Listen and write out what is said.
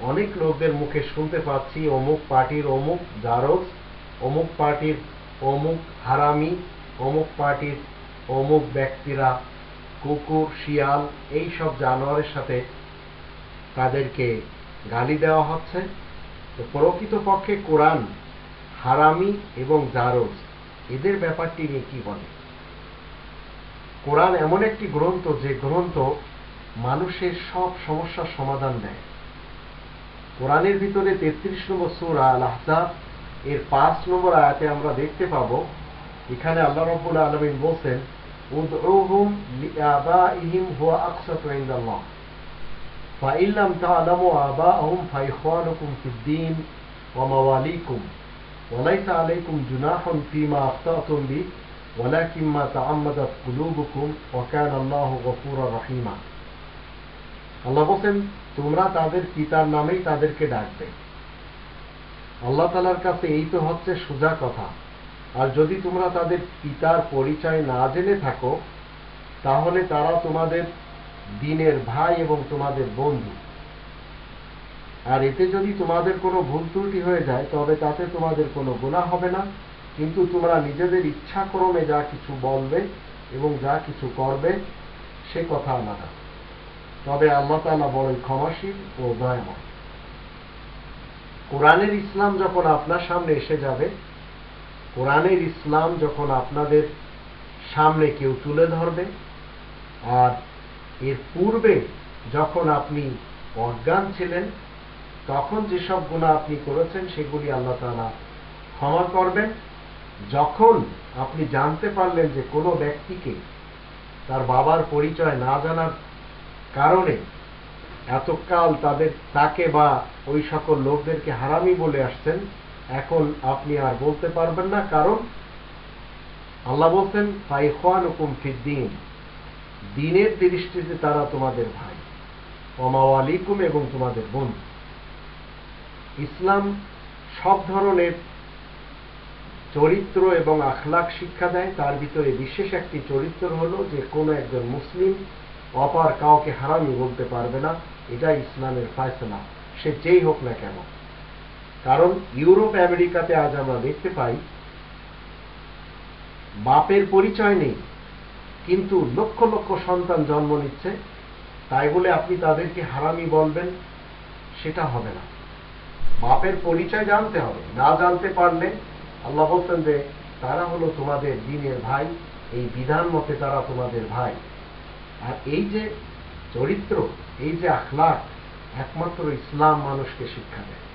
অনেক লোকদের মুখে শুনতে পাচ্ছি, অমুক পার্টির অমুক জারজ, অমুক পার্টির অমুক হারামি, অমুক পার্টির অমুক ব্যক্তিরা কুকুর, শিয়াল, এই সব জানোয়ারের সাথে তাদেরকে গালি দেওয়া হচ্ছে। তো প্রকৃতপক্ষে কোরআন হারামি এবং জারজ, এদের ব্যাপারটি নিয়ে কি বলে? কোরআন এমন একটি গ্রন্থ যে গ্রন্থ মানুষের সব সমস্যার সমাধান দেয়। কোরআনের ভিতরে তেত্রিশ নম্বর সুরা আল আহজাব এর পাঁচ নম্বর আয়াতে আমরা দেখতে পাব এখানে আল্লাহ রব্বুল আলমিন বলছেন উদউহুম লিআবাইহিম হুয়া আকসাতু ইনদাল্লাহ فإن لم تعلموا آباءهم فإخوانكم في الدين ومواليكم وليس عليكم جناح فيما أخطأتم به ولكن ما تعمدت قلوبكم وكان الله غفورا رحيما আল্লাহ বলছেন, তোমরা তাদের পিতার নামেই তাদেরকে ডাকবে। আল্লাহ তালার কাছে এই তো হচ্ছে সোজা কথা। আর যদি তোমরা তাদের পিতার পরিচয় না জেনে থাকো, তাহলে তারা তোমাদের দিনের ভাই এবং তোমাদের বন্ধু। আর এতে যদি তোমাদের কোনো ভুল ত্রুটি হয়ে যায়, তবে তাতে তোমাদের কোনো গুণা হবে না। কিন্তু তোমরা নিজেদের ইচ্ছা ক্রমে যা কিছু বলবে এবং যা কিছু করবে, সে কথা আলাদা তবে আল্লাহ তালা বড়ই ক্ষমাশীল ও দয়াময়। কোরআনের ইসলাম যখন আপনার সামনে এসে যাবে, কোরআনের ইসলাম যখন আপনাদের সামনে কেউ তুলে ধরবে, আর এর পূর্বে যখন আপনি অজ্ঞান ছিলেন, তখন যেসব গুণা আপনি করেছেন, সেগুলি আল্লাহ তালা ক্ষমা করবেন। যখন আপনি জানতে পারলেন যে কোনো ব্যক্তিকে তার বাবার পরিচয় না জানার কারণে এতকাল তাদের তাকে বা ওই সকল লোকদেরকে হারামি বলে আসছেন, এখন আপনি আর বলতে পারবেন না। কারণ আল্লাহ বলছেন ফাইখান হুকুম ফিদ্দিন দিনের দৃষ্টিতে তারা তোমাদের ভাই অমাওয়ালিকুম এবং তোমাদের বন্ধু ইসলাম সব ধরনের চরিত্র এবং আখলাক শিক্ষা দেয়। তার ভিতরে বিশেষ একটি চরিত্র হলো যে কোনো একজন মুসলিম অপার কাউকে হারামি বলতে পারবে না এটা ইসলামের ফায়সলা। সে যেই হোক না কেন। কারণ ইউরোপ, আমেরিকাতে আজ আমরা দেখতে পাই, বাপের পরিচয় নেই, কিন্তু লক্ষ লক্ষ সন্তান জন্ম নিচ্ছে। তাই বলে আপনি তাদেরকে হারামি বলবেন, সেটা হবে না। বাপের পরিচয় জানতে হবে। না জানতে পারলে আল্লাহ বলছেন যে, তারা হলো তোমাদের দিনের ভাই, এই বিধান মতে তারা তোমাদের ভাই। আর এই যে চরিত্র এই যে আখলাক একমাত্র ইসলাম মানুষকে শিক্ষা দেয়।